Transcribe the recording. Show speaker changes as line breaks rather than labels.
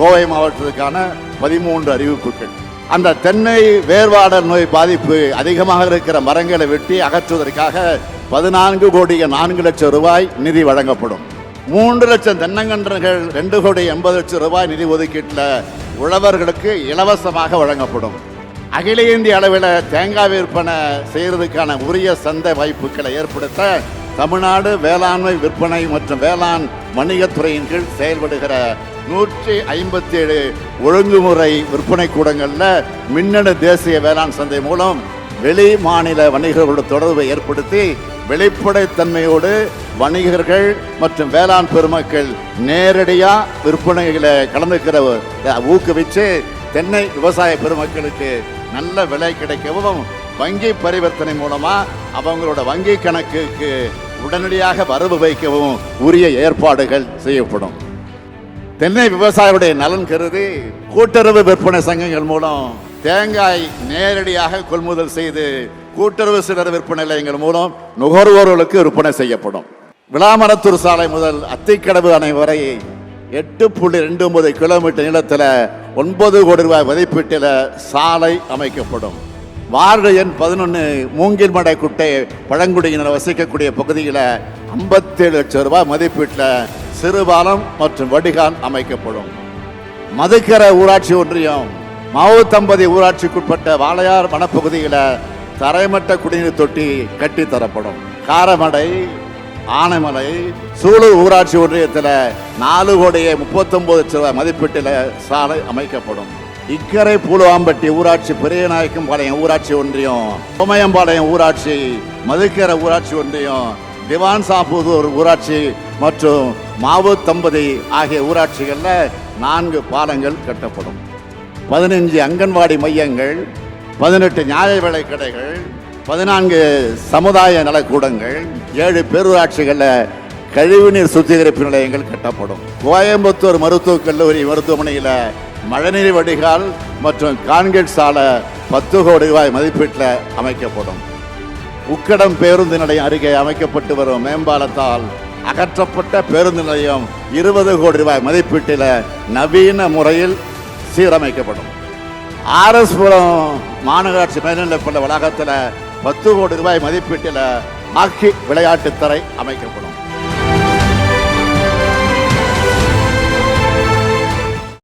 கோவை மாவட்டத்துக்கான பதிமூன்று அறிவிப்புகள். அந்த தென்னை வேர்வாடல் நோய் பாதிப்பு அதிகமாக இருக்கிற மரங்களை வெட்டி அகற்றுவதற்காக பதினான்கு கோடியே நான்கு லட்சம் ரூபாய் நிதி வழங்கப்படும். மூன்று லட்சம் தென்னங்கன்றுகள் ரெண்டு கோடி எண்பது லட்சம் ரூபாய் நிதி ஒதுக்கீட்டில் உழவர்களுக்கு இலவசமாக வழங்கப்படும். அகில இந்திய அளவில் தேங்காய் விற்பனை செய்கிறதுக்கான உரிய சந்தை வாய்ப்புகளை ஏற்படுத்த தமிழ்நாடு வேளாண்மை விற்பனை மற்றும் வேளாண் வணிகத்துறையின் கீழ் செயல்படுகிற நூற்றி ஐம்பத்தி ஏழு ஒழுங்குமுறை விற்பனை கூடங்களில் மின்னணு தேசிய வேளாண் சந்தை மூலம் வெளி மாநில வணிகர்களோட தொடர்பை ஏற்படுத்தி வெளிப்படைத்தன்மையோடு வணிகர்கள் மற்றும் வேளாண் பெருமக்கள் நேரடியாக விற்பனைகளை கலந்துக்கிற ஊக்குவிச்சு தென்னை விவசாய பெருமக்களுக்கு நல்ல விலை கிடைக்கவும் வங்கி பரிவர்த்தனை மூலமாக அவங்களோட வங்கி கணக்குக்கு உடனடியாக வரவு வைக்கவும் உரிய ஏற்பாடுகள் செய்யப்படும். தென்னை விவசாயிகளுடைய நலன் கருதி கூட்டுறவு விற்பனை சங்கங்கள் மூலம் தேங்காய் நேரடியாக கொள்முதல் செய்து கூட்டுறவு சிலர் விற்பனை நிலையங்கள் மூலம் நுகர்வோர்களுக்கு விற்பனை செய்யப்படும். விளாமரத்தூர் சாலை முதல் அத்திக்கடவு அணை வரை எட்டு புள்ளி ரெண்டு ஒன்பது கிலோமீட்டர் நீளத்தில் ஒன்பது கோடி ரூபாய் மதிப்பீட்டில் சாலை அமைக்கப்படும். வார்டு எண் பதினொன்று மூங்கில்மடை குட்டை பழங்குடியினர் வசிக்கக்கூடிய பகுதியில் ஐம்பத்தேழு லட்சம் ரூபாய் மதிப்பீட்டில் சிறுபாலம் மற்றும் வடிகான் அமைக்கப்படும். மதுக்கர ஊராட்சி ஒன்றியம் மாவுத்தம்பதி ஊராட்சிக்குட்பட்ட வாளையார் வனப்பகுதியில் தரைமட்ட குடிநீர் தொட்டி கட்டித்தரப்படும். காரமடை ஆனைமலை சூலூர் ஊராட்சி ஒன்றியத்தில் நாலு கோடியே முப்பத்தொம்போது ரூபாய் மதிப்பீட்டில் சாலை அமைக்கப்படும். இக்கரை பூலுவாம்பட்டி ஊராட்சி பெரியநாயக்கம்பாளையம் ஊராட்சி ஒன்றியம் சோமயம்பாளையம் ஊராட்சி மதுக்கரை ஊராட்சி ஒன்றியம் திவான் சாபூதூர் ஊராட்சி மற்றும் மாவு தம்பதி ஆகிய ஊராட்சிகளில் நான்கு பாலங்கள் கட்டப்படும். பதினஞ்சு அங்கன்வாடி மையங்கள் பதினெட்டு நியாய விலை கடைகள் பதினான்கு சமுதாய நலக்கூடங்கள் ஏழு பேரூராட்சிகளில் கழிவுநீர் சுத்திகரிப்பு நிலையங்கள் கட்டப்படும். கோயம்புத்தூர் மருத்துவக் கல்லூரி மருத்துவமனையில் மழைநீர் வடிகால் மற்றும் கான்கிரீட் சாலை பத்து கோடி ரூபாய் மதிப்பீட்டில் அமைக்கப்படும். உக்கடம் பேருந்து நிலையம் அருகே அமைக்கப்பட்டு வரும் மேம்பாலத்தால் அகற்றப்பட்ட பேருந்து நிலையம் இருபது கோடி ரூபாய் மதிப்பீட்டில் நவீன முறையில் சீரமைக்கப்படும். ஆர்எஸ்புரம் மாநகராட்சி மேல்நிலைப்பள்ளி வளாகத்தில் பத்து கோடி ரூபாய் மதிப்பீட்டில் ஹாக்கி விளையாட்டுத்தரை அமைக்கப்படும்.